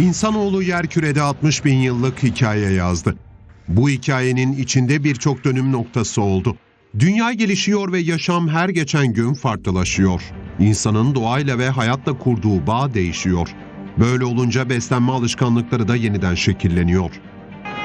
İnsanoğlu yerkürede 60 bin yıllık hikaye yazdı. Bu hikayenin içinde birçok dönüm noktası oldu. Dünya gelişiyor ve yaşam her geçen gün farklılaşıyor. İnsanın doğayla ve hayatla kurduğu bağ değişiyor. Böyle olunca beslenme alışkanlıkları da yeniden şekilleniyor.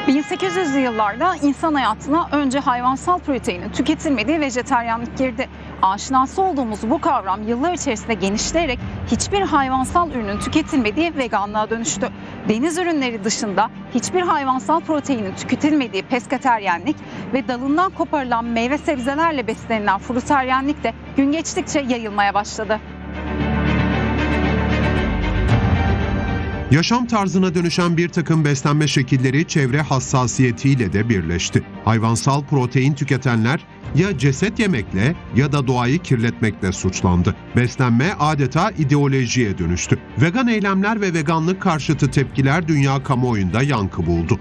1800'lü yıllarda insan hayatına önce hayvansal proteinin tüketilmediği vejeteryanlık girdi. Aşinası olduğumuz bu kavram yıllar içerisinde genişleyerek hiçbir hayvansal ürünün tüketilmediği veganlığa dönüştü. Deniz ürünleri dışında hiçbir hayvansal proteinin tüketilmediği pesketeryenlik ve dalından koparılan meyve sebzelerle beslenilen fruteryenlik de gün geçtikçe yayılmaya başladı. Yaşam tarzına dönüşen bir takım beslenme şekilleri çevre hassasiyetiyle de birleşti. Hayvansal protein tüketenler ya ceset yemekle ya da doğayı kirletmekle suçlandı. Beslenme adeta ideolojiye dönüştü. Vegan eylemler ve veganlık karşıtı tepkiler dünya kamuoyunda yankı buldu.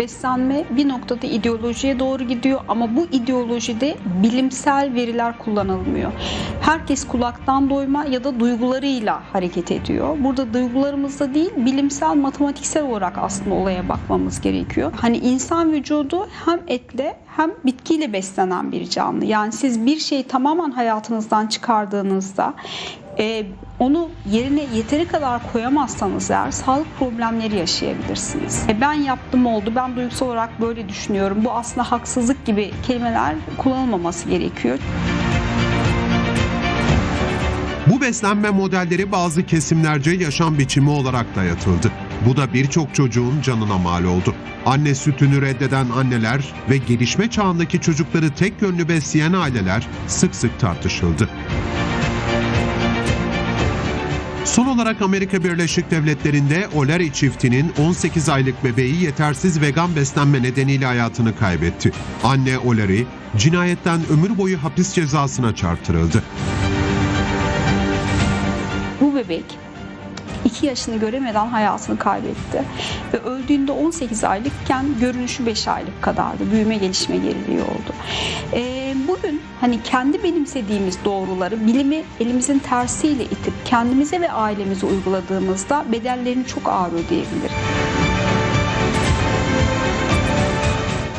Beslenme bir noktada ideolojiye doğru gidiyor ama bu ideolojide bilimsel veriler kullanılmıyor. Herkes kulaktan doyma ya da duygularıyla hareket ediyor. Burada duygularımızda değil bilimsel matematiksel olarak aslında olaya bakmamız gerekiyor. Hani insan vücudu hem etle hem bitkiyle beslenen bir canlı. Yani siz bir şeyi tamamen hayatınızdan çıkardığınızda e, onu yerine yeteri kadar koyamazsanız eğer sağlık problemleri yaşayabilirsiniz. E, ben yaptım oldu, ben duygusal olarak böyle düşünüyorum. Bu aslında haksızlık gibi kelimeler kullanılmaması gerekiyor. Bu beslenme modelleri bazı kesimlerce yaşam biçimi olarak dayatıldı. Bu da birçok çocuğun canına mal oldu. Anne sütünü reddeden anneler ve gelişme çağındaki çocukları tek yönlü besleyen aileler sık sık tartışıldı. Son olarak Amerika Birleşik Devletleri'nde O'Leary çiftinin 18 aylık bebeği yetersiz vegan beslenme nedeniyle hayatını kaybetti. Anne O'Leary cinayetten ömür boyu hapis cezasına çarptırıldı. Bu bebek 2 yaşını göremeden hayatını kaybetti. Ve öldüğünde 18 aylıkken görünüşü 5 aylık kadardı. Büyüme gelişme geriliği oldu. Ee, bugün hani kendi benimsediğimiz doğruları bilimi elimizin tersiyle itip kendimize ve ailemize uyguladığımızda bedellerini çok ağır ödeyebiliriz.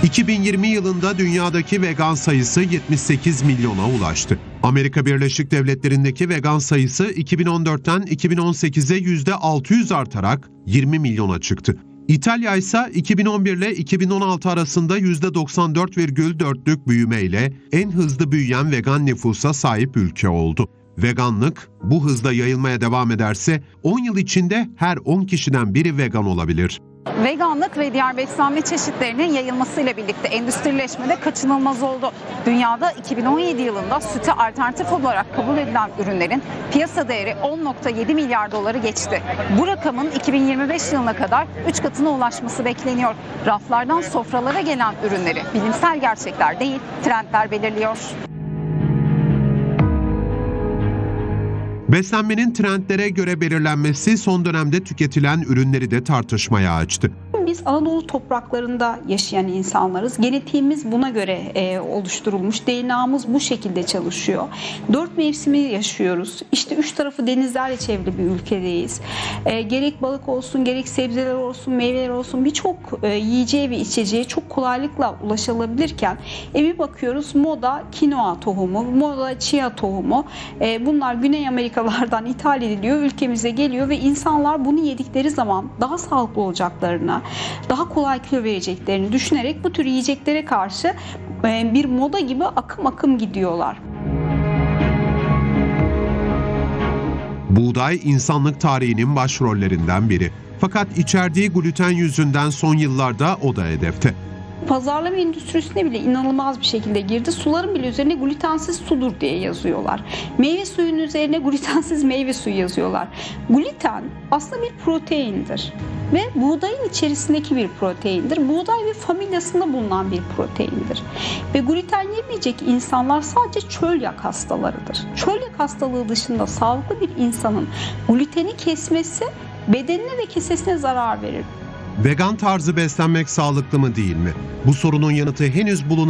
2020 yılında dünyadaki vegan sayısı 78 milyona ulaştı. Amerika Birleşik Devletleri'ndeki vegan sayısı 2014'ten 2018'e %600 artarak 20 milyona çıktı. İtalya ise 2011 ile 2016 arasında %94,4'lük büyümeyle en hızlı büyüyen vegan nüfusa sahip ülke oldu. Veganlık bu hızla yayılmaya devam ederse 10 yıl içinde her 10 kişiden biri vegan olabilir. Veganlık ve diğer beslenme çeşitlerinin yayılmasıyla birlikte endüstrileşme de kaçınılmaz oldu. Dünyada 2017 yılında süte alternatif olarak kabul edilen ürünlerin piyasa değeri 10.7 milyar doları geçti. Bu rakamın 2025 yılına kadar 3 katına ulaşması bekleniyor. Raflardan sofralara gelen ürünleri bilimsel gerçekler değil, trendler belirliyor. Beslenmenin trendlere göre belirlenmesi son dönemde tüketilen ürünleri de tartışmaya açtı. Biz Anadolu topraklarında yaşayan insanlarız. Genetiğimiz buna göre e, oluşturulmuş. DNA'mız bu şekilde çalışıyor. Dört mevsimi yaşıyoruz. İşte üç tarafı denizlerle çevrili bir ülkedeyiz. E, gerek balık olsun, gerek sebzeler olsun, meyveler olsun birçok e, yiyeceğe ve içeceğe çok kolaylıkla ulaşılabilirken e, bakıyoruz moda kinoa tohumu, moda chia tohumu. E, bunlar Güney Amerikalardan ithal ediliyor, ülkemize geliyor ve insanlar bunu yedikleri zaman daha sağlıklı olacaklarına, daha kolay kilo vereceklerini düşünerek bu tür yiyeceklere karşı e, bir moda gibi akım akım gidiyorlar. Buğday insanlık tarihinin başrollerinden biri. Fakat içerdiği gluten yüzünden son yıllarda o da hedefte. Pazarlama endüstrisine bile inanılmaz bir şekilde girdi. Suların bile üzerine glutensiz sudur diye yazıyorlar. Meyve suyunun üzerine glutensiz meyve suyu yazıyorlar. Gluten aslında bir proteindir ve buğdayın içerisindeki bir proteindir. Buğday ve familyasında bulunan bir proteindir. Ve gluten yemeyecek insanlar sadece çölyak hastalarıdır. Çölyak hastalığı dışında sağlıklı bir insanın gluteni kesmesi bedenine ve kesesine zarar verir. Vegan tarzı beslenmek sağlıklı mı değil mi? Bu sorunun yanıtı henüz bulunamadı.